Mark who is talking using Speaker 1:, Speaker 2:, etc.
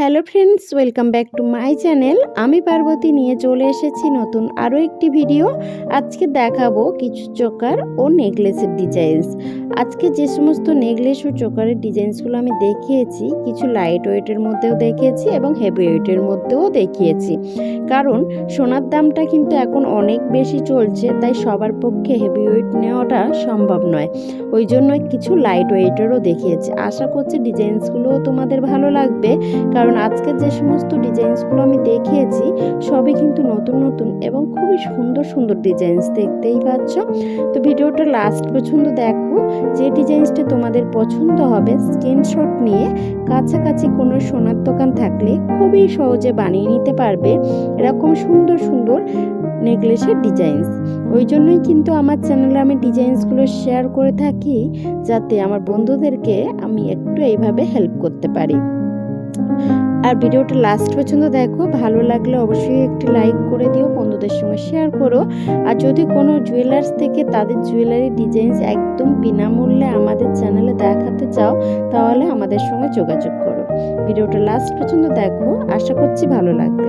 Speaker 1: Hello friends, welcome back to my channel. আমি পার্বতী নিয়ে চলে এসেছি নতুন আরও একটি ভিডিও। আজকে দেখাবো কিছু চোকার ও নেকলেসের ডিজাইনস আজকে যে সমস্ত নেকলেস ও চোকারের ডিজাইনসগুলো আমি দেখিয়েছি, কিছু লাইট ওয়েটের মধ্যেও দেখিয়েছি এবং হেভি ওয়েটের মধ্যেও দেখিয়েছি। কারণ সোনার দামটা কিন্তু এখন অনেক বেশি চলছে, তাই সবার পক্ষে হেভি ওয়েট নেওয়াটা সম্ভব নয়। ওই জন্য কিছু লাইট ওয়েটেরও দেখিয়েছি। আশা করছি ডিজাইনসগুলোও তোমাদের ভালো লাগবে, কারণ আজকে যে সমস্ত ডিজাইনসগুলো আমি দেখিয়েছি, সবই কিন্তু নতুন নতুন এবং খুবই সুন্দর সুন্দর ডিজাইনস দেখতেই পাচ্ছ। তো ভিডিওটা লাস্ট পর্যন্ত দেখো। যে ডিজাইনসটা তোমাদের পছন্দ হবে স্ক্রিনশট নিয়ে কাছাকাছি কোনো সোনার দোকান থাকলে খুবই সহজে বানিয়ে নিতে পারবে এরকম সুন্দর সুন্দর নেকলেসের ডিজাইনস ওই জন্যই কিন্তু আমার চ্যানেলে আমি ডিজাইনসগুলো শেয়ার করে থাকি, যাতে আমার বন্ধুদেরকে আমি একটু এইভাবে হেল্প করতে পারি। আর ভিডিওটা লাস্ট পর্যন্ত দেখো, ভালো লাগলে অবশ্যই একটি লাইক করে দিও, বন্ধুদের সঙ্গে শেয়ার করো। আর যদি কোনো জুয়েলার্স থেকে তাদের জুয়েলারি ডিজাইনস একদম বিনামূল্যে আমাদের চ্যানেলে দেখাতে চাও, তাহলে আমাদের সঙ্গে যোগাযোগ করো। ভিডিওটা লাস্ট পর্যন্ত দেখো, আশা করছি ভালো লাগবে।